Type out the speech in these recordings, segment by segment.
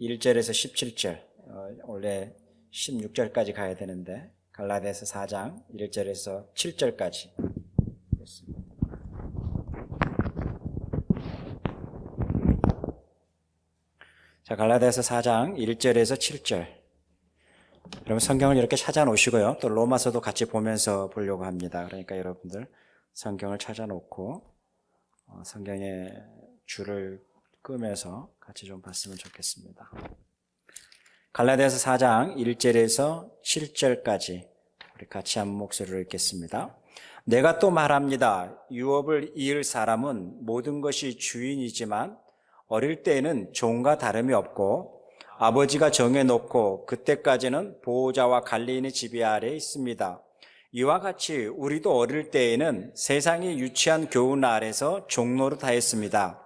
1절에서 17절, 어, 원래 16절까지 가야 되는데, 갈라디아서 4장 1절에서 7절까지. 자, 갈라디아서 4장 1절에서 7절. 여러분 성경을 이렇게 찾아 놓으시고요. 또 로마서도 같이 보면서 보려고 합니다. 그러니까 여러분들 성경을 찾아 놓고 어, 성경의 줄을 끄면서 같이 좀 봤으면 좋겠습니다. 갈라디아서 4장 1절에서 7절까지 우리 같이 한 목소리로 읽겠습니다. 내가 또 말합니다. 유업을 이을 사람은 모든 것이 주인이지만 어릴 때에는 종과 다름이 없고 아버지가 정해놓고 그때까지는 보호자와 관리인의 지배 아래 있습니다. 이와 같이 우리도 어릴 때에는 세상이 유치한 교훈 아래서 종로로 다했습니다.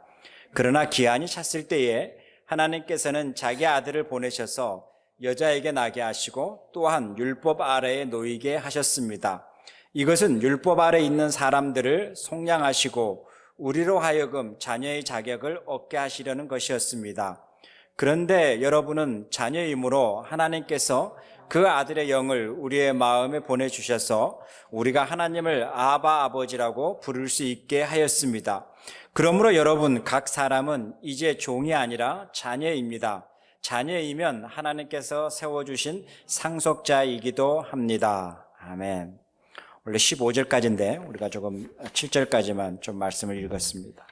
그러나 기한이 찼을 때에 하나님께서는 자기 아들을 보내셔서 여자에게 나게 하시고 또한 율법 아래에 놓이게 하셨습니다. 이것은 율법 아래 있는 사람들을 속량하시고 우리로 하여금 자녀의 자격을 얻게 하시려는 것이었습니다. 그런데 여러분은 자녀이므로 하나님께서 그 아들의 영을 우리의 마음에 보내주셔서 우리가 하나님을 아바 아버지라고 부를 수 있게 하였습니다. 그러므로 여러분 각 사람은 이제 종이 아니라 자녀입니다. 자녀이면 하나님께서 세워주신 상속자이기도 합니다. 아멘. 원래 15절까지인데 우리가 조금 7절까지만 좀 말씀을 읽었습니다.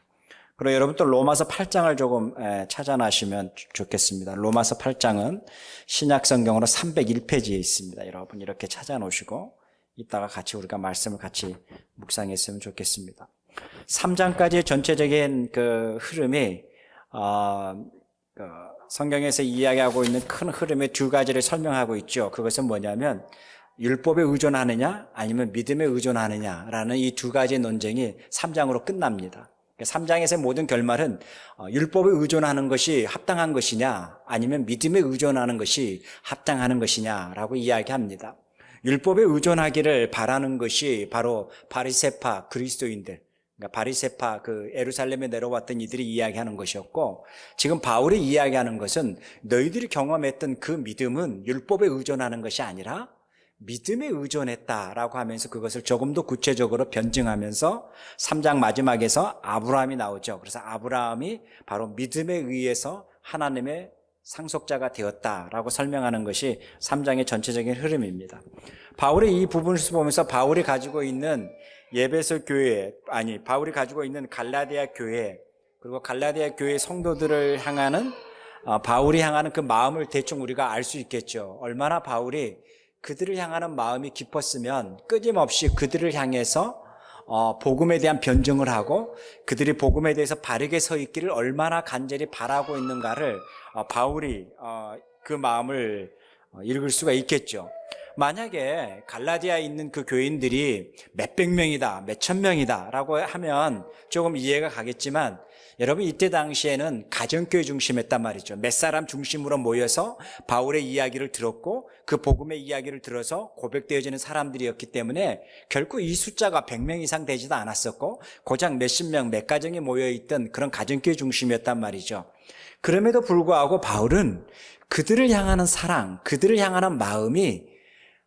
그리고 여러분 또 로마서 8장을 조금 찾아나시면 좋겠습니다. 로마서 8장은 신약 성경으로 301페이지에 있습니다. 여러분 이렇게 찾아놓으시고 이따가 같이 우리가 말씀을 같이 묵상했으면 좋겠습니다. 3장까지의 전체적인 그 흐름이 어, 그 성경에서 이야기하고 있는 큰 흐름의 두 가지를 설명하고 있죠. 그것은 뭐냐면 율법에 의존하느냐 아니면 믿음에 의존하느냐라는 이 두 가지 논쟁이 3장으로 끝납니다. 3장에서의 모든 결말은 어, 율법에 의존하는 것이 합당한 것이냐 아니면 믿음에 의존하는 것이 합당하는 것이냐라고 이야기합니다. 율법에 의존하기를 바라는 것이 바로 바리세파 그리스도인들 그러니까 바리세파 그 에루살렘에 내려왔던 이들이 이야기하는 것이었고 지금 바울이 이야기하는 것은 너희들이 경험했던 그 믿음은 율법에 의존하는 것이 아니라 믿음에 의존했다라고 하면서 그것을 조금 더 구체적으로 변증하면서 3장 마지막에서 아브라함이 나오죠. 그래서 아브라함이 바로 믿음에 의해서 하나님의 상속자가 되었다라고 설명하는 것이 3장의 전체적인 흐름입니다. 바울이 이 부분을 보면서 바울이 가지고 있는 예배소 교회, 아니, 바울이 가지고 있는 갈라디아 교회, 그리고 갈라디아 교회 성도들을 향하는, 어, 바울이 향하는 그 마음을 대충 우리가 알 수 있겠죠. 얼마나 바울이 그들을 향하는 마음이 깊었으면 끊임없이 그들을 향해서 어, 복음에 대한 변증을 하고 그들이 복음에 대해서 바르게 서 있기를 얼마나 간절히 바라고 있는가를 어, 바울이 어, 그 마음을 어, 읽을 수가 있겠죠. 만약에 갈라디아에 있는 그 교인들이 몇백 명이다, 몇천 명이다 라고 하면 조금 이해가 가겠지만 여러분 이때 당시에는 가정교회 중심했단 말이죠. 몇 사람 중심으로 모여서 바울의 이야기를 들었고 그 복음의 이야기를 들어서 고백되어지는 사람들이었기 때문에 결코 이 숫자가 100명 이상 되지도 않았었고 고작 몇십 명, 몇 가정이 모여있던 그런 가정교회 중심이었단 말이죠. 그럼에도 불구하고 바울은 그들을 향하는 사랑, 그들을 향하는 마음이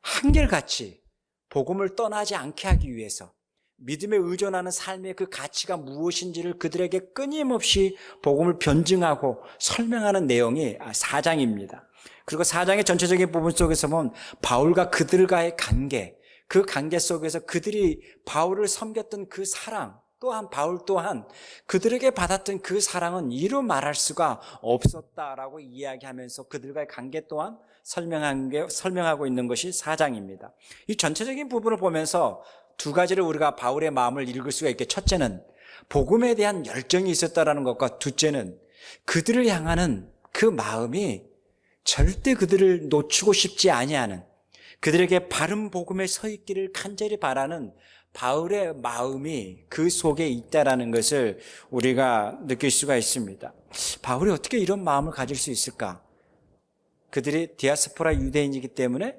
한결같이 복음을 떠나지 않게 하기 위해서 믿음에 의존하는 삶의 그 가치가 무엇인지를 그들에게 끊임없이 복음을 변증하고 설명하는 내용이 4장입니다. 그리고 4장의 전체적인 부분 속에서 보면 바울과 그들과의 관계, 그 관계 속에서 그들이 바울을 섬겼던 그 사랑, 또한 바울 또한 그들에게 받았던 그 사랑은 이루 말할 수가 없었다라고 이야기하면서 그들과의 관계 또한 설명한 게, 설명하고 있는 것이 4장입니다. 이 전체적인 부분을 보면서 두 가지를 우리가 바울의 마음을 읽을 수가 있게 첫째는 복음에 대한 열정이 있었다라는 것과 둘째는 그들을 향하는 그 마음이 절대 그들을 놓치고 싶지 아니하는 그들에게 바른 복음에 서 있기를 간절히 바라는 바울의 마음이 그 속에 있다라는 것을 우리가 느낄 수가 있습니다. 바울이 어떻게 이런 마음을 가질 수 있을까? 그들이 디아스포라 유대인이기 때문에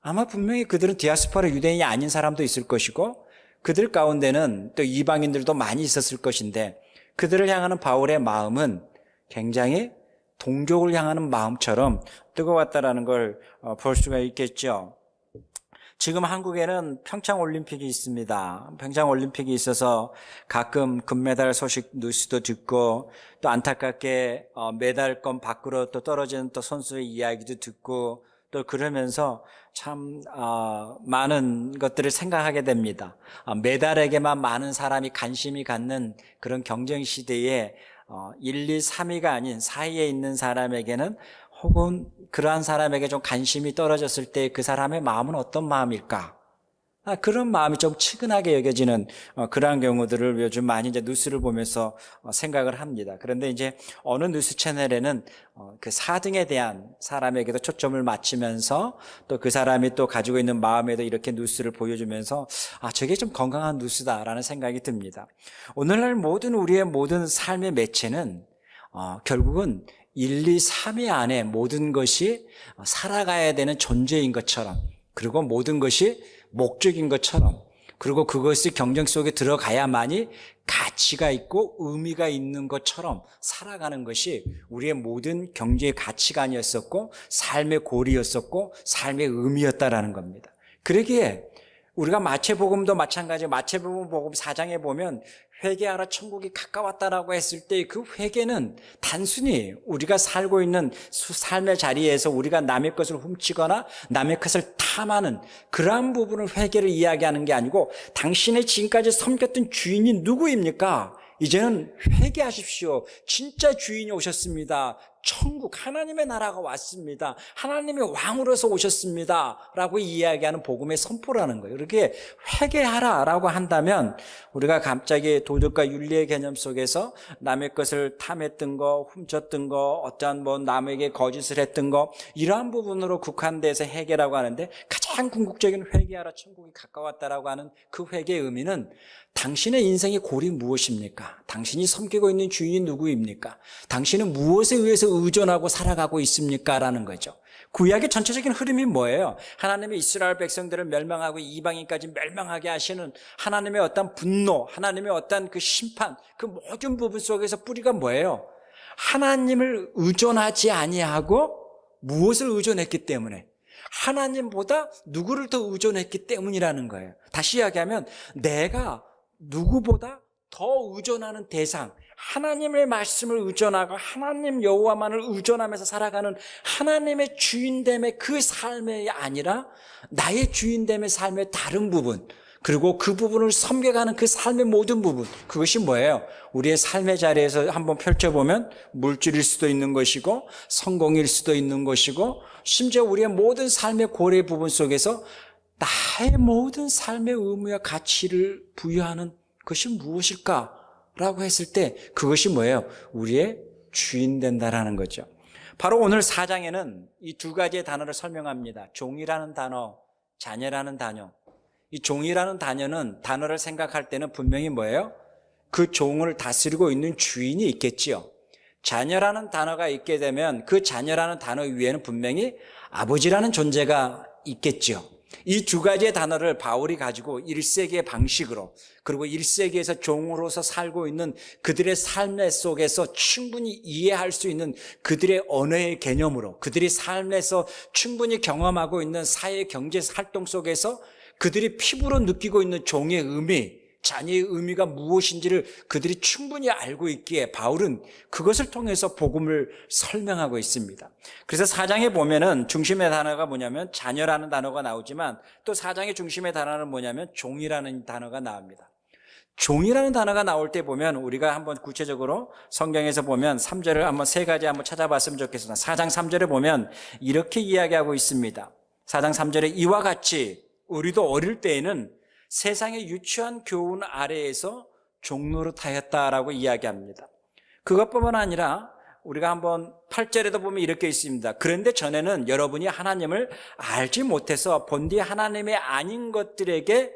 아마 분명히 그들은 디아스포라 유대인이 아닌 사람도 있을 것이고 그들 가운데는 또 이방인들도 많이 있었을 것인데 그들을 향하는 바울의 마음은 굉장히 동족을 향하는 마음처럼 뜨거웠다라는 걸 어, 볼 수가 있겠죠. 지금 한국에는 평창 올림픽이 있습니다. 평창 올림픽이 있어서 가끔 금메달 소식 뉴스도 듣고 또 안타깝게 어, 메달권 밖으로 또 떨어지는 또 선수의 이야기도 듣고 또 그러면서 참 어, 많은 것들을 생각하게 됩니다. 어, 메달에게만 많은 사람이 관심이 갖는 그런 경쟁 시대에 어, 1, 2, 3위가 아닌 사이에 있는 사람에게는 혹은 그러한 사람에게 좀 관심이 떨어졌을 때 그 사람의 마음은 어떤 마음일까? 아, 그런 마음이 좀 측은하게 여겨지는 어, 그러한 경우들을 요즘 많이 이제 뉴스를 보면서 어, 생각을 합니다. 그런데 이제 어느 뉴스 채널에는 어, 그 4등에 대한 사람에게도 초점을 맞추면서 또 그 사람이 또 가지고 있는 마음에도 이렇게 뉴스를 보여주면서 아, 저게 좀 건강한 뉴스다라는 생각이 듭니다. 오늘날 모든 우리의 모든 삶의 매체는 어, 결국은 1, 2, 3위 안에 모든 것이 살아가야 되는 존재인 것처럼 그리고 모든 것이 목적인 것처럼 그리고 그것이 경쟁 속에 들어가야만이 가치가 있고 의미가 있는 것처럼 살아가는 것이 우리의 모든 경제의 가치관이었었고 삶의 고리였었고 삶의 의미였다라는 겁니다. 그러기에 우리가 마태복음도 마찬가지 마태복음 복음 4장에 보면 회개하라 천국이 가까웠다라고 했을 때 그 회개는 단순히 우리가 살고 있는 수- 삶의 자리에서 우리가 남의 것을 훔치거나 남의 것을 탐하는 그러한 부분을 회개를 이야기하는 게 아니고 당신의 지금까지 섬겼던 주인이 누구입니까? 이제는 회개하십시오. 진짜 주인이 오셨습니다. 천국 하나님의 나라가 왔습니다. 하나님의 왕으로서 오셨습니다. 라고 이야기하는 복음의 선포라는 거예요. 이렇게 회개하라라고 한다면 우리가 갑자기 도덕과 윤리의 개념 속에서 남의 것을 탐했던 거, 훔쳤던 거, 어떠한 뭐 남에게 거짓을 했던 거 이러한 부분으로 국한돼서 회개라고 하는데 가장 궁극적인 회개하라 천국이 가까웠다라고 하는 그 회개의 의미는 당신의 인생의 골이 무엇입니까? 당신이 섬기고 있는 주인이 누구입니까? 당신은 무엇에 의해서 의존하고 살아가고 있습니까? 라는 거죠. 구약의 전체적인 흐름이 뭐예요? 하나님의 이스라엘 백성들을 멸망하고 이방인까지 멸망하게 하시는 하나님의 어떤 분노, 하나님의 어떤 그 심판, 그 모든 부분 속에서 뿌리가 뭐예요? 하나님을 의존하지 아니하고 무엇을 의존했기 때문에 하나님보다 누구를 더 의존했기 때문이라는 거예요. 다시 이야기하면 내가 누구보다 더 의존하는 대상, 하나님의 말씀을 의존하고 하나님 여호와만을 의존하면서 살아가는 하나님의 주인됨의 그 삶이 아니라 나의 주인됨의 삶의 다른 부분, 그리고 그 부분을 섬겨가는 그 삶의 모든 부분, 그것이 뭐예요? 우리의 삶의 자리에서 한번 펼쳐보면 물질일 수도 있는 것이고, 성공일 수도 있는 것이고, 심지어 우리의 모든 삶의 고래 부분 속에서 나의 모든 삶의 의무와 가치를 부여하는 것이 무엇일까? 라고 했을 때 그것이 뭐예요? 우리의 주인 된다라는 거죠. 바로 오늘 4장에는 이 두 가지의 단어를 설명합니다. 종이라는 단어, 자녀라는 단어. 이 종이라는 단어는 단어를 생각할 때는 분명히 뭐예요? 그 종을 다스리고 있는 주인이 있겠지요. 자녀라는 단어가 있게 되면 그 자녀라는 단어 위에는 분명히 아버지라는 존재가 있겠지요. 이 두 가지의 단어를 바울이 가지고 1세기의 방식으로 그리고 1세기에서 종으로서 살고 있는 그들의 삶의 속에서 충분히 이해할 수 있는 그들의 언어의 개념으로 그들이 삶에서 충분히 경험하고 있는 사회 경제 활동 속에서 그들이 피부로 느끼고 있는 종의 의미, 자녀의 의미가 무엇인지를 그들이 충분히 알고 있기에 바울은 그것을 통해서 복음을 설명하고 있습니다. 그래서 사장에 보면은 중심의 단어가 뭐냐면 자녀라는 단어가 나오지만 또 사장의 중심의 단어는 뭐냐면 종이라는 단어가 나옵니다. 종이라는 단어가 나올 때 보면 우리가 한번 구체적으로 성경에서 보면 3절을 한번 세 가지 한번 찾아봤으면 좋겠습니다. 4장 3절에 보면 이렇게 이야기하고 있습니다. 4장 3절에 이와 같이 우리도 어릴 때에는 세상의 유치한 교훈 아래에서 종노릇하였다라고 이야기합니다. 그것뿐만 아니라 우리가 한번 8절에도 보면 이렇게 있습니다. 그런데 전에는 여러분이 하나님을 알지 못해서 본디 하나님의 아닌 것들에게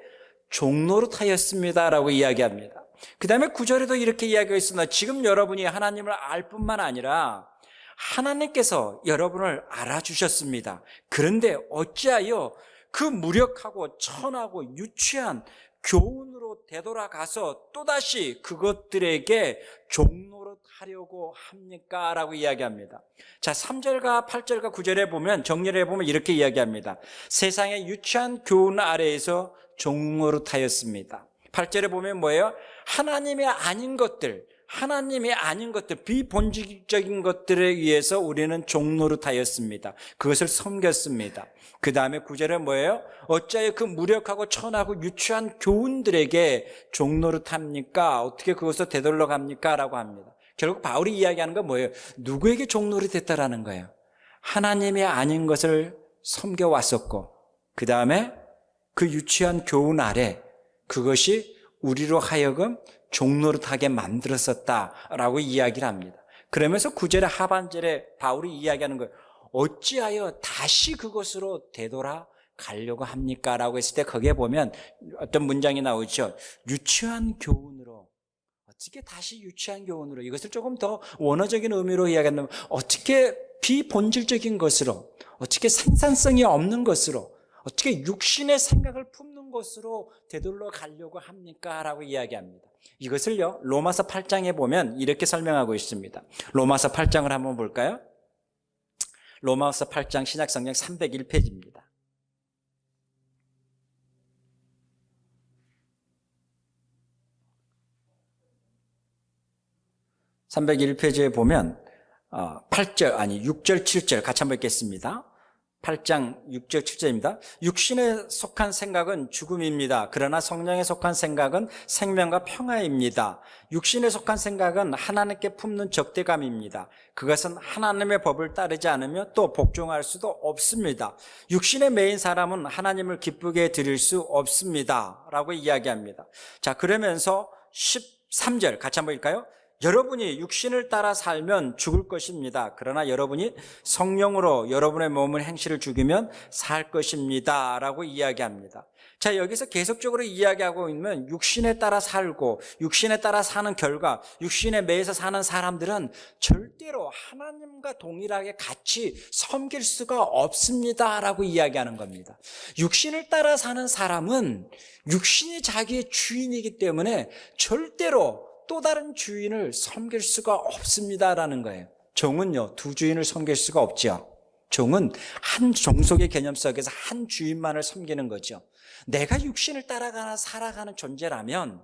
종노릇하였습니다라고 이야기합니다. 그 다음에 9절에도 이렇게 이야기가 있습니다. 지금 여러분이 하나님을 알 뿐만 아니라 하나님께서 여러분을 알아주셨습니다. 그런데 어찌하여 그 무력하고 천하고 유치한 교훈으로 되돌아가서 또다시 그것들에게 종로로 하려고 합니까? 라고 이야기합니다. 자, 3절과 8절과 9절에 보면 정리를 해보면 이렇게 이야기합니다. 세상의 유치한 교훈 아래에서 종로로 타였습니다. 8절에 보면 뭐예요? 하나님의 아닌 것들, 하나님이 아닌 것들, 비본질적인 것들에 의해서 우리는 종노릇하였습니다. 그것을 섬겼습니다. 그 다음에 구절에 뭐예요? 어찌하여 그 무력하고 천하고 유치한 교훈들에게 종노릇합니까? 어떻게 그것을 되돌려 갑니까? 라고 합니다. 결국 바울이 이야기하는 건 뭐예요? 누구에게 종노릇 했다라는 거예요. 하나님이 아닌 것을 섬겨왔었고, 그 다음에 그 유치한 교훈 아래 그것이 우리로 하여금 종노릇하게 만들었었다라고 이야기를 합니다. 그러면서 구절의 하반절에 바울이 이야기하는 거예요. 어찌하여 다시 그것으로 되돌아 가려고 합니까? 라고 했을 때 거기에 보면 어떤 문장이 나오죠. 유치한 교훈으로 어떻게 다시 유치한 교훈으로 이것을 조금 더 원어적인 의미로 이야기한다면 어떻게 비본질적인 것으로 어떻게 생산성이 없는 것으로 어떻게 육신의 생각을 품는 것으로 되돌려 가려고 합니까? 라고 이야기합니다. 이것을요, 로마서 8장에 보면 이렇게 설명하고 있습니다. 로마서 8장을 한번 볼까요? 로마서 8장 신약성경 301페이지입니다. 301페이지에 보면 8절 아니 6절 7절 같이 한번 읽겠습니다. 8장 6절 7절입니다. 육신에 속한 생각은 죽음입니다. 그러나 성령에 속한 생각은 생명과 평화입니다. 육신에 속한 생각은 하나님께 품는 적대감입니다. 그것은 하나님의 법을 따르지 않으며 또 복종할 수도 없습니다. 육신에 매인 사람은 하나님을 기쁘게 드릴 수 없습니다. 라고 이야기합니다. 자, 그러면서 13절 같이 한번 읽까요? 여러분이 육신을 따라 살면 죽을 것입니다. 그러나 여러분이 성령으로 여러분의 몸을 행실을 죽이면 살 것입니다. 라고 이야기합니다. 자, 여기서 계속적으로 이야기하고 있는 육신에 따라 살고 육신에 따라 사는 결과 육신에 매여서 사는 사람들은 절대로 하나님과 동일하게 같이 섬길 수가 없습니다. 라고 이야기하는 겁니다. 육신을 따라 사는 사람은 육신이 자기의 주인이기 때문에 절대로 또 다른 주인을 섬길 수가 없습니다라는 거예요. 종은요, 두 주인을 섬길 수가 없죠. 종은 한 종속의 개념 속에서 한 주인만을 섬기는 거죠. 내가 육신을 따라가나 살아가는 존재라면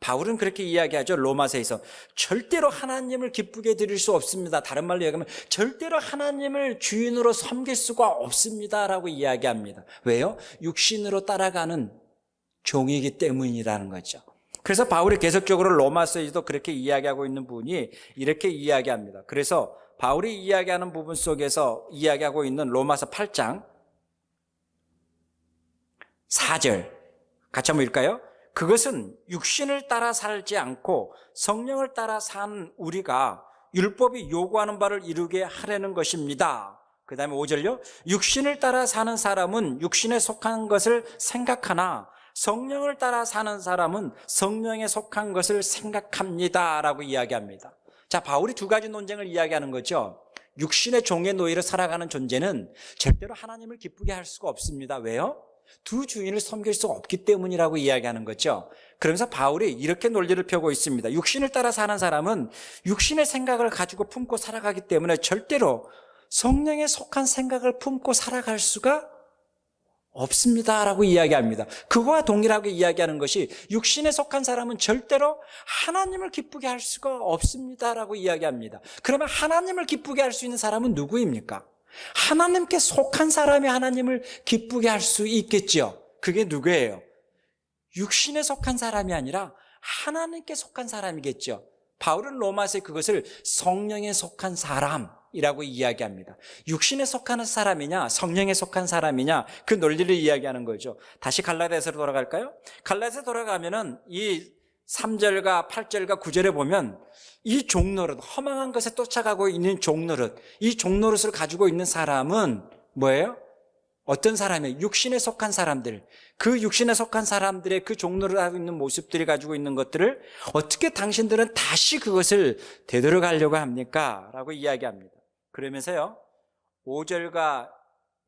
바울은 그렇게 이야기하죠. 로마서에서 절대로 하나님을 기쁘게 드릴 수 없습니다. 다른 말로 얘기하면 절대로 하나님을 주인으로 섬길 수가 없습니다라고 이야기합니다. 왜요? 육신으로 따라가는 종이기 때문이라는 거죠. 그래서 바울이 계속적으로 로마서에도 그렇게 이야기하고 있는 분이 이렇게 이야기합니다. 그래서 바울이 이야기하는 부분 속에서 이야기하고 있는 로마서 8장 4절 같이 한번 읽까요? 그것은 육신을 따라 살지 않고 성령을 따라 산 우리가 율법이 요구하는 바를 이루게 하려는 것입니다. 그 다음에 5절요. 육신을 따라 사는 사람은 육신에 속한 것을 생각하나 성령을 따라 사는 사람은 성령에 속한 것을 생각합니다. 라고 이야기합니다. 자, 바울이 두 가지 논쟁을 이야기하는 거죠. 육신의 종의 노예로 살아가는 존재는 절대로 하나님을 기쁘게 할 수가 없습니다. 왜요? 두 주인을 섬길 수 없기 때문이라고 이야기하는 거죠. 그러면서 바울이 이렇게 논리를 펴고 있습니다. 육신을 따라 사는 사람은 육신의 생각을 가지고 품고 살아가기 때문에 절대로 성령에 속한 생각을 품고 살아갈 수가 없습니다라고 이야기합니다. 그거와 동일하게 이야기하는 것이 육신에 속한 사람은 절대로 하나님을 기쁘게 할 수가 없습니다라고 이야기합니다. 그러면 하나님을 기쁘게 할 수 있는 사람은 누구입니까? 하나님께 속한 사람이 하나님을 기쁘게 할 수 있겠죠. 그게 누구예요? 육신에 속한 사람이 아니라 하나님께 속한 사람이겠죠. 바울은 로마서에 그것을 성령에 속한 사람이라고 이야기합니다. 육신에 속하는 사람이냐, 성령에 속한 사람이냐, 그 논리를 이야기하는 거죠. 다시 갈라디아서로 돌아갈까요? 갈라디아서 돌아가면은 이 3절과 8절과 9절에 보면 이 종노릇, 허망한 것에 쫓아가고 있는 종노릇, 이 종노릇을 가지고 있는 사람은 뭐예요? 어떤 사람이 육신에 속한 사람들, 그 육신에 속한 사람들의 그 종로를 하고 있는 모습들이 가지고 있는 것들을 어떻게 당신들은 다시 그것을 되돌아가려고 합니까? 라고 이야기합니다. 그러면서요, 5절과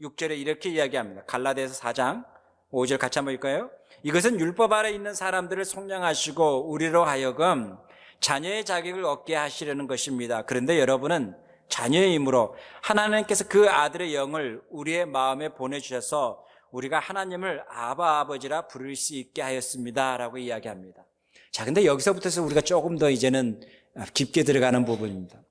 6절에 이렇게 이야기합니다. 갈라디아서 4장 5절 같이 한번 읽까요? 이것은 율법 아래 있는 사람들을 속량하시고 우리로 하여금 자녀의 자격을 얻게 하시려는 것입니다. 그런데 여러분은 자녀이므로 하나님께서 그 아들의 영을 우리의 마음에 보내주셔서 우리가 하나님을 아바 아버지라 부를 수 있게 하였습니다. 라고 이야기합니다. 자, 근데 여기서부터서 우리가 조금 더 이제는 깊게 들어가는 부분입니다.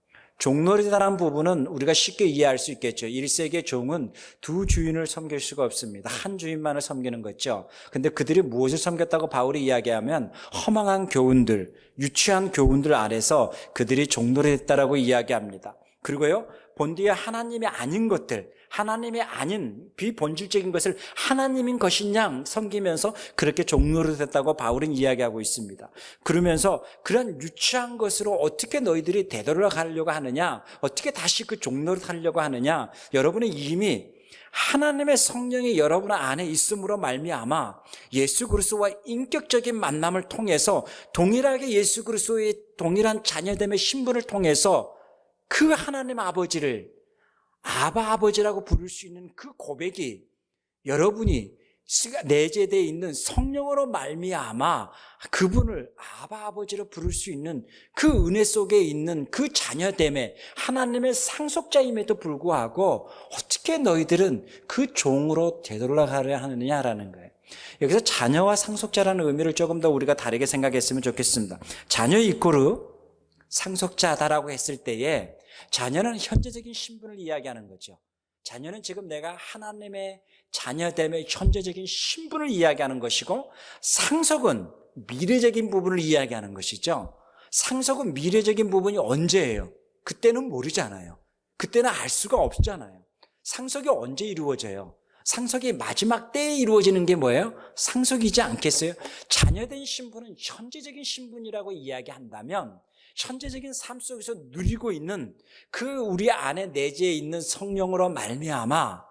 종놀이다라는 부분은 우리가 쉽게 이해할 수 있겠죠. 1세기의 종은 두 주인을 섬길 수가 없습니다. 한 주인만을 섬기는 거죠. 근데 그들이 무엇을 섬겼다고 바울이 이야기하면 허망한 교훈들, 유치한 교훈들 아래서 그들이 종놀이했다라고 이야기합니다. 그리고요, 본디에 하나님이 아닌 것들, 하나님이 아닌 비본질적인 것을 하나님인 양 섬기면서 그렇게 종로를 됐다고 바울은 이야기하고 있습니다. 그러면서 그런 유치한 것으로 어떻게 너희들이 되돌아가려고 하느냐, 어떻게 다시 그 종로를 하려고 하느냐, 여러분은 이미 하나님의 성령이 여러분 안에 있음으로 말미암아 예수 그리스도와 인격적인 만남을 통해서 동일하게 예수 그리스도의 동일한 자녀됨의 신분을 통해서 그 하나님 아버지를 아바 아버지라고 부를 수 있는 그 고백이 여러분이 내재되어 있는 성령으로 말미암아 그분을 아바 아버지로 부를 수 있는 그 은혜 속에 있는 그 자녀됨에 하나님의 상속자임에도 불구하고 어떻게 너희들은 그 종으로 되돌아가려 하느냐라는 거예요. 여기서 자녀와 상속자라는 의미를 조금 더 우리가 다르게 생각했으면 좋겠습니다. 자녀 이코르 상속자다라고 했을 때에 자녀는 현재적인 신분을 이야기하는 거죠. 자녀는 지금 내가 하나님의 자녀됨의 현재적인 신분을 이야기하는 것이고 상속은 미래적인 부분을 이야기하는 것이죠. 상속은 미래적인 부분이 언제예요? 그때는 모르잖아요. 그때는 알 수가 없잖아요. 상속이 언제 이루어져요? 상속이 마지막 때에 이루어지는 게 뭐예요? 상속이지 않겠어요? 자녀된 신분은 현재적인 신분이라고 이야기한다면 현재적인 삶 속에서 누리고 있는 그 우리 안에 내재해 있는 성령으로 말미암아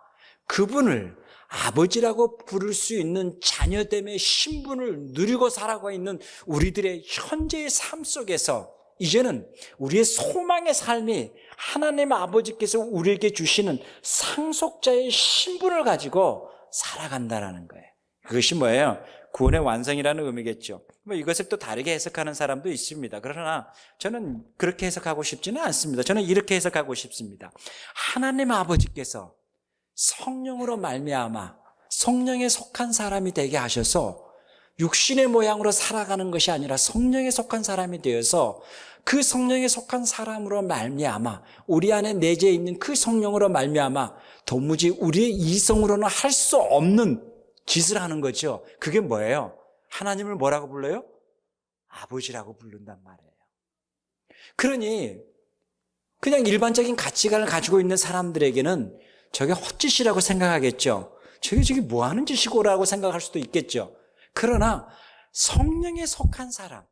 그분을 아버지라고 부를 수 있는 자녀됨의 신분을 누리고 살아가고 있는 우리들의 현재의 삶 속에서 이제는 우리의 소망의 삶이 하나님 아버지께서 우리에게 주시는 상속자의 신분을 가지고 살아간다라는 거예요. 그것이 뭐예요? 구원의 완성이라는 의미겠죠. 뭐 이것을 또 다르게 해석하는 사람도 있습니다. 그러나 저는 그렇게 해석하고 싶지는 않습니다. 저는 이렇게 해석하고 싶습니다. 하나님 아버지께서 성령으로 말미암아 성령에 속한 사람이 되게 하셔서 육신의 모양으로 살아가는 것이 아니라 성령에 속한 사람이 되어서 그 성령에 속한 사람으로 말미암아 우리 안에 내재해 있는 그 성령으로 말미암아 도무지 우리의 이성으로는 할 수 없는 짓을 하는 거죠. 그게 뭐예요? 하나님을 뭐라고 불러요? 아버지라고 부른단 말이에요. 그러니 그냥 일반적인 가치관을 가지고 있는 사람들에게는 저게 헛짓이라고 생각하겠죠. 저게 저게 뭐 하는 짓이고라고 생각할 수도 있겠죠. 그러나 성령에 속한 사람,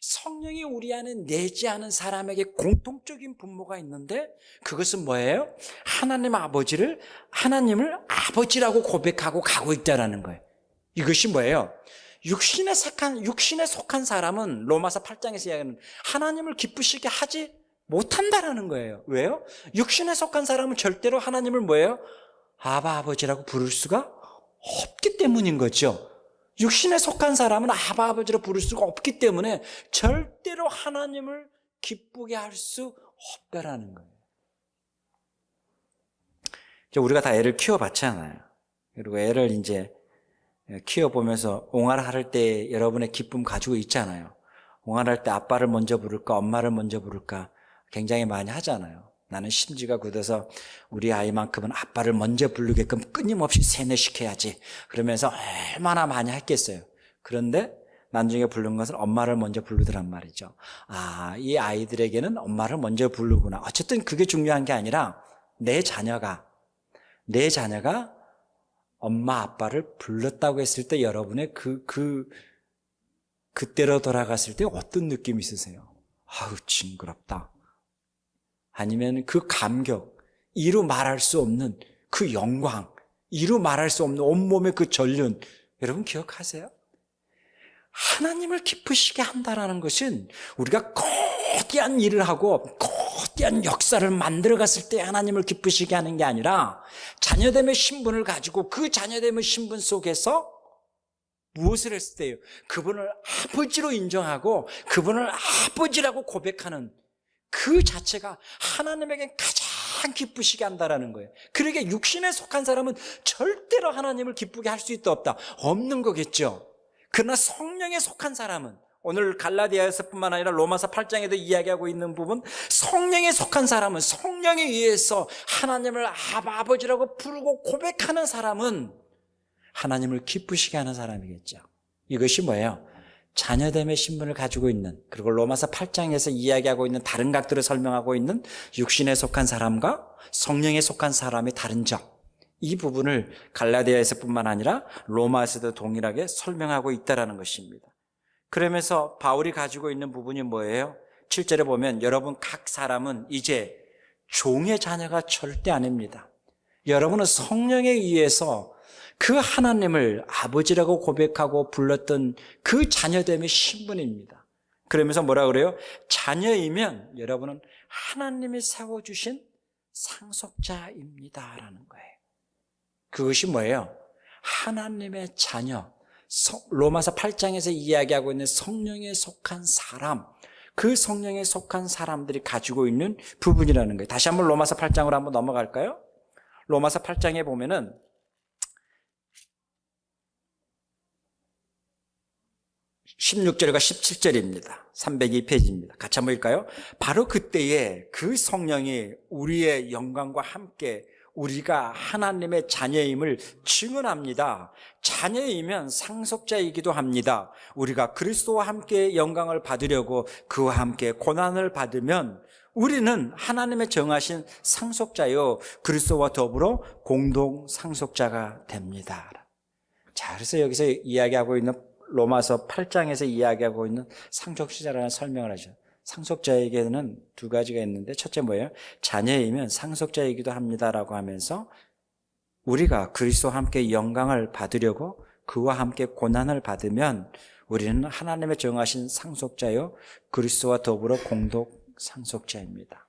성령이 우리 안에 내지 않은 사람에게 공통적인 분모가 있는데 그것은 뭐예요? 하나님 아버지를 하나님을 아버지라고 고백하고 가고 있다라는 거예요. 이것이 뭐예요? 육신에 속한 육신에 속한 사람은 로마서 8장에서 이야기하는 하나님을 기쁘시게 하지 못한다라는 거예요. 왜요? 육신에 속한 사람은 절대로 하나님을 뭐예요? 아바 아버지라고 부를 수가 없기 때문인 거죠. 육신에 속한 사람은 아바 아버지로 부를 수가 없기 때문에 절대로 하나님을 기쁘게 할 수 없다라는 거예요. 우리가 다 애를 키워봤잖아요. 그리고 애를 이제 키워보면서 옹알할 때 여러분의 기쁨 가지고 있잖아요. 옹알할 때 아빠를 먼저 부를까, 엄마를 먼저 부를까 굉장히 많이 하잖아요. 나는 심지가 굳어서 우리 아이만큼은 아빠를 먼저 부르게끔 끊임없이 세뇌시켜야지. 그러면서 얼마나 많이 했겠어요. 그런데 나중에 부른 것은 엄마를 먼저 부르더란 말이죠. 아, 이 아이들에게는 엄마를 먼저 부르구나. 어쨌든 그게 중요한 게 아니라 내 자녀가, 내 자녀가 엄마 아빠를 불렀다고 했을 때 여러분의 그, 그, 그때로 돌아갔을 때 어떤 느낌 있으세요? 아우, 징그럽다. 아니면 그 감격, 이루 말할 수 없는 그 영광, 이루 말할 수 없는 온몸의 그 전륜, 여러분 기억하세요? 하나님을 기쁘시게 한다라는 것은 우리가 거대한 일을 하고 거대한 역사를 만들어 갔을 때 하나님을 기쁘시게 하는 게 아니라 자녀됨의 신분을 가지고 그 자녀됨의 신분 속에서 무엇을 했을 때요? 그분을 아버지로 인정하고 그분을 아버지라고 고백하는 그 자체가 하나님에게 가장 기쁘시게 한다라는 거예요. 그러게 육신에 속한 사람은 절대로 하나님을 기쁘게 할 수 있다 없다. 없는 거겠죠. 그러나 성령에 속한 사람은 오늘 갈라디아에서뿐만 아니라 로마서 8장에도 이야기하고 있는 부분 성령에 속한 사람은 성령에 의해서 하나님을 아버지라고 부르고 고백하는 사람은 하나님을 기쁘시게 하는 사람이겠죠. 이것이 뭐예요? 자녀됨의 신분을 가지고 있는 그리고 로마서 8장에서 이야기하고 있는 다른 각들을 설명하고 있는 육신에 속한 사람과 성령에 속한 사람의 다른 점. 이 부분을 갈라디아에서뿐만 아니라 로마에서도 동일하게 설명하고 있다라는 것입니다. 그러면서 바울이 가지고 있는 부분이 뭐예요? 7절에 보면 여러분 각 사람은 이제 종의 자녀가 절대 아닙니다. 여러분은 성령에 의해서 그 하나님을 아버지라고 고백하고 불렀던 그 자녀됨의 신분입니다. 그러면서 뭐라 그래요? 자녀이면 여러분은 하나님이 세워주신 상속자입니다라는 거예요. 그것이 뭐예요? 하나님의 자녀. 성- 로마서 8장에서 이야기하고 있는 성령에 속한 사람. 그 성령에 속한 사람들이 가지고 있는 부분이라는 거예요. 다시 한번 로마서 8장으로 한번 넘어갈까요? 로마서 8장에 보면은 16절과 17절입니다. 302페이지입니다. 같이 한번 읽까요? 바로 그때에 그 성령이 우리의 영광과 함께 우리가 하나님의 자녀임을 증언합니다. 자녀이면 상속자이기도 합니다. 우리가 그리스도와 함께 영광을 받으려고 그와 함께 고난을 받으면 우리는 하나님의 정하신 상속자요 그리스도와 더불어 공동 상속자가 됩니다. 자, 그래서 여기서 이야기하고 있는 로마서 8장에서 이야기하고 있는 상속자라는 설명을 하죠. 상속자에게는 두 가지가 있는데 첫째 뭐예요? 자녀이면 상속자이기도 합니다라고 하면서 우리가 그리스도와 함께 영광을 받으려고 그와 함께 고난을 받으면 우리는 하나님의 정하신 상속자요 그리스도와 더불어 공동 상속자입니다.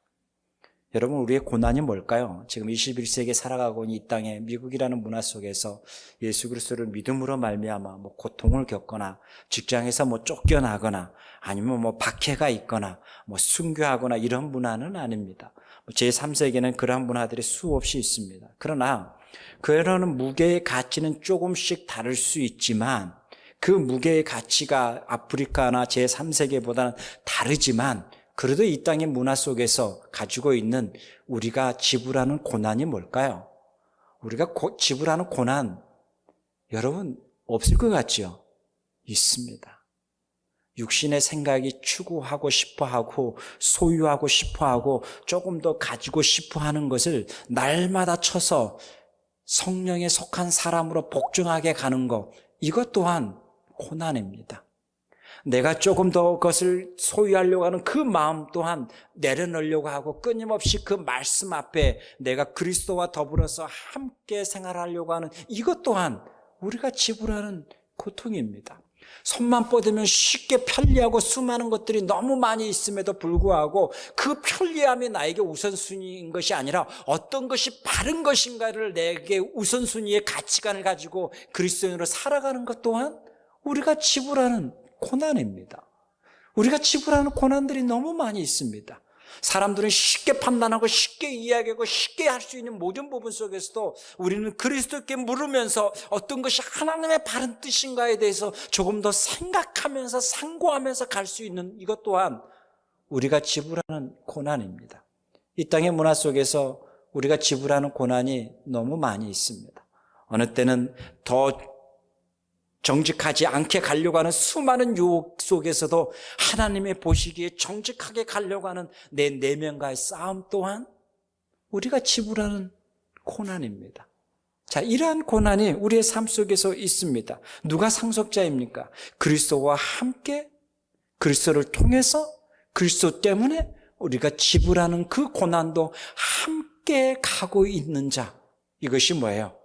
여러분 우리의 고난이 뭘까요? 지금 21세기에 살아가고 있는 이 땅에 미국이라는 문화 속에서 예수 그리스도를 믿음으로 말미암아 뭐 고통을 겪거나 직장에서 뭐 쫓겨나거나 아니면 뭐 박해가 있거나 뭐 순교하거나 이런 문화는 아닙니다. 제 3세기에는 그러한 문화들이 수없이 있습니다. 그러나 그러는 무게의 가치는 조금씩 다를 수 있지만 그 무게의 가치가 아프리카나 제 3세계보다는 다르지만 그래도 이 땅의 문화 속에서 가지고 있는 우리가 지불하는 고난이 뭘까요? 우리가 고- 지불하는 고난, 여러분, 없을 것 같죠? 있습니다. 육신의 생각이 추구하고 싶어 하고, 소유하고 싶어 하고, 조금 더 가지고 싶어 하는 것을 날마다 쳐서 성령에 속한 사람으로 복종하게 가는 것, 이것 또한 고난입니다. 내가 조금 더 그것을 소유하려고 하는 그 마음 또한 내려놓으려고 하고 끊임없이 그 말씀 앞에 내가 그리스도와 더불어서 함께 생활하려고 하는 이것 또한 우리가 지불하는 고통입니다. 손만 뻗으면 쉽게 편리하고 수많은 것들이 너무 많이 있음에도 불구하고 그 편리함이 나에게 우선순위인 것이 아니라 어떤 것이 바른 것인가를 내게 우선순위의 가치관을 가지고 그리스도인으로 살아가는 것 또한 우리가 지불하는 고난입니다. 우리가 지불하는 고난들이 너무 많이 있습니다. 사람들은 쉽게 판단하고 쉽게 이야기하고 쉽게 할 수 있는 모든 부분 속에서도 우리는 그리스도께 물으면서 어떤 것이 하나님의 바른 뜻인가에 대해서 조금 더 생각하면서 상고하면서 갈 수 있는 이것 또한 우리가 지불하는 고난입니다. 이 땅의 문화 속에서 우리가 지불하는 고난이 너무 많이 있습니다. 어느 때는 더 정직하지 않게 가려고 하는 수많은 유혹 속에서도 하나님의 보시기에 정직하게 가려고 하는 내 내면과의 싸움 또한 우리가 지불하는 고난입니다. 자, 이러한 고난이 우리의 삶 속에서 있습니다. 누가 상속자입니까? 그리스도와 함께 그리스도를 통해서 그리스도 때문에 우리가 지불하는 그 고난도 함께 가고 있는 자. 이것이 뭐예요?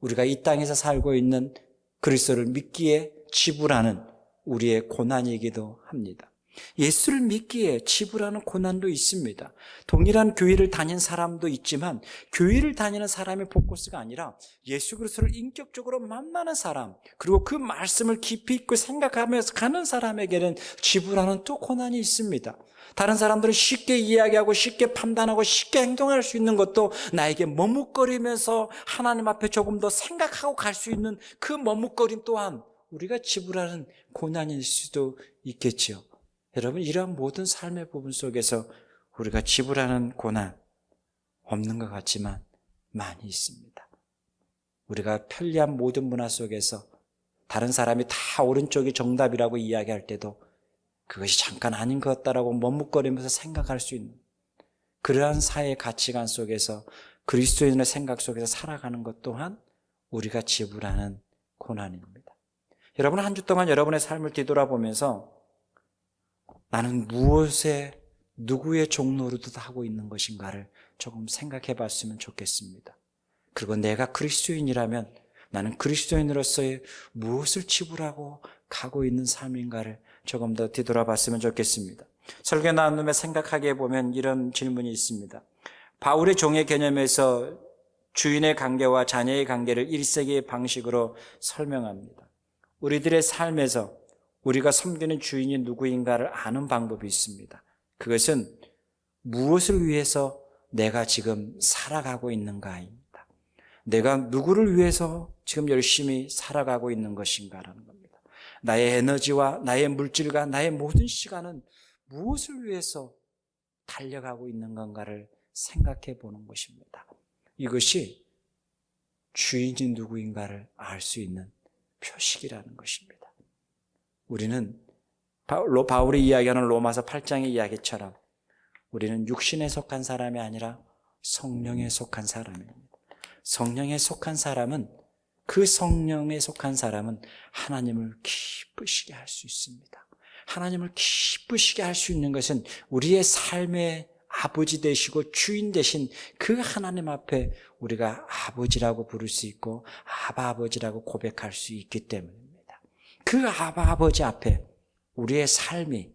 우리가 이 땅에서 살고 있는 그리스도를 믿기에 지불하는 우리의 고난이기도 합니다. 예수를 믿기에 지불하는 고난도 있습니다. 동일한 교회를 다닌 사람도 있지만 교회를 다니는 사람의 포커스가 아니라 예수 그리스도를 인격적으로 만나는 사람 그리고 그 말씀을 깊이 있고 생각하면서 가는 사람에게는 지불하는 또 고난이 있습니다. 다른 사람들은 쉽게 이야기하고 쉽게 판단하고 쉽게 행동할 수 있는 것도 나에게 머뭇거리면서 하나님 앞에 조금 더 생각하고 갈 수 있는 그 머뭇거림 또한 우리가 지불하는 고난일 수도 있겠지요. 여러분, 이러한 모든 삶의 부분 속에서 우리가 지불하는 고난 없는 것 같지만 많이 있습니다. 우리가 편리한 모든 문화 속에서 다른 사람이 다 오른쪽이 정답이라고 이야기할 때도 그것이 잠깐 아닌 것 같다라고 머뭇거리면서 생각할 수 있는 그러한 사회 가치관 속에서 그리스도인의 생각 속에서 살아가는 것 또한 우리가 지불하는 고난입니다. 여러분 한 주 동안 여러분의 삶을 뒤돌아보면서 나는 무엇에 누구의 종로로도 하고 있는 것인가를 조금 생각해 봤으면 좋겠습니다. 그리고 내가 그리스도인이라면 나는 그리스도인으로서의 무엇을 지불하고 가고 있는 삶인가를 조금 더 뒤돌아봤으면 좋겠습니다. 설교 나눔에 생각하게 보면 이런 질문이 있습니다. 바울의 종의 개념에서 주인의 관계와 자녀의 관계를 1세기의 방식으로 설명합니다. 우리들의 삶에서 우리가 섬기는 주인이 누구인가를 아는 방법이 있습니다. 그것은 무엇을 위해서 내가 지금 살아가고 있는가입니다. 내가 누구를 위해서 지금 열심히 살아가고 있는 것인가라는 겁니다. 나의 에너지와 나의 물질과 나의 모든 시간은 무엇을 위해서 달려가고 있는 건가를 생각해 보는 것입니다. 이것이 주인이 누구인가를 알 수 있는 표식이라는 것입니다. 우리는 바울이 이야기하는 로마서 8장의 이야기처럼 우리는 육신에 속한 사람이 아니라 성령에 속한 사람입니다. 성령에 속한 사람은 그 성령에 속한 사람은 하나님을 기쁘시게 할 수 있습니다. 하나님을 기쁘시게 할 수 있는 것은 우리의 삶의 아버지 되시고 주인 되신 그 하나님 앞에 우리가 아버지라고 부를 수 있고 아바 아버지라고 고백할 수 있기 때문입니다. 그 아버지 앞에 우리의 삶이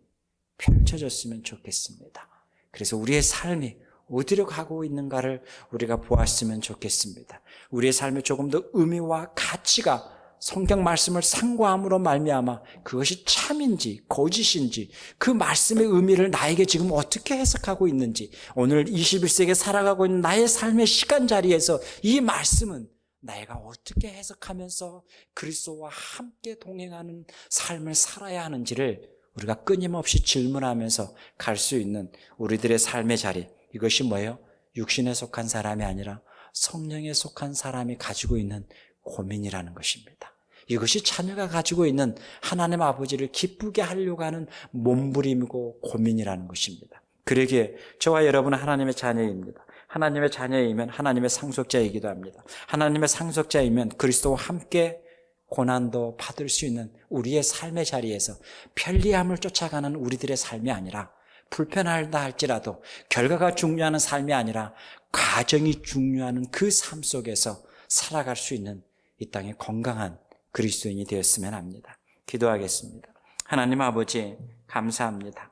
펼쳐졌으면 좋겠습니다. 그래서 우리의 삶이 어디로 가고 있는가를 우리가 보았으면 좋겠습니다. 우리의 삶에 조금 더 의미와 가치가 성경 말씀을 상고함으로 말미암아 그것이 참인지 거짓인지 그 말씀의 의미를 나에게 지금 어떻게 해석하고 있는지 오늘 21세기에 살아가고 있는 나의 삶의 시간 자리에서 이 말씀은 내가 어떻게 해석하면서 그리스도와 함께 동행하는 삶을 살아야 하는지를 우리가 끊임없이 질문하면서 갈 수 있는 우리들의 삶의 자리 이것이 뭐예요? 육신에 속한 사람이 아니라 성령에 속한 사람이 가지고 있는 고민이라는 것입니다. 이것이 자녀가 가지고 있는 하나님 아버지를 기쁘게 하려고 하는 몸부림이고 고민이라는 것입니다. 그러기에 저와 여러분은 하나님의 자녀입니다. 하나님의 자녀이면 하나님의 상속자이기도 합니다. 하나님의 상속자이면 그리스도와 함께 고난도 받을 수 있는 우리의 삶의 자리에서 편리함을 쫓아가는 우리들의 삶이 아니라 불편하다 할지라도 결과가 중요한 삶이 아니라 과정이 중요한 그 삶 속에서 살아갈 수 있는 이 땅의 건강한 그리스도인이 되었으면 합니다. 기도하겠습니다. 하나님 아버지 감사합니다.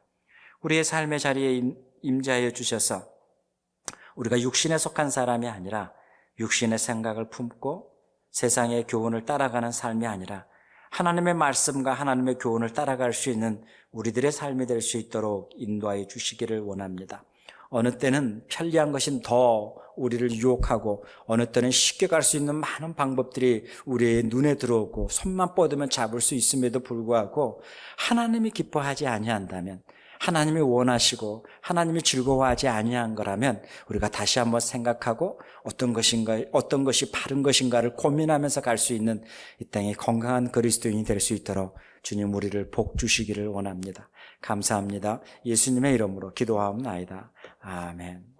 우리의 삶의 자리에 임자하여 주셔서 우리가 육신에 속한 사람이 아니라 육신의 생각을 품고 세상의 교훈을 따라가는 삶이 아니라 하나님의 말씀과 하나님의 교훈을 따라갈 수 있는 우리들의 삶이 될 수 있도록 인도하여 주시기를 원합니다. 어느 때는 편리한 것이 더 우리를 유혹하고 어느 때는 쉽게 갈 수 있는 많은 방법들이 우리의 눈에 들어오고 손만 뻗으면 잡을 수 있음에도 불구하고 하나님이 기뻐하지 아니한다면 하나님이 원하시고 하나님이 즐거워하지 아니한 거라면 우리가 다시 한번 생각하고 어떤 것인가 어떤 것이 바른 것인가를 고민하면서 갈 수 있는 이 땅의 건강한 그리스도인이 될 수 있도록 주님 우리를 복 주시기를 원합니다. 감사합니다. 예수님의 이름으로 기도하옵나이다. 아멘.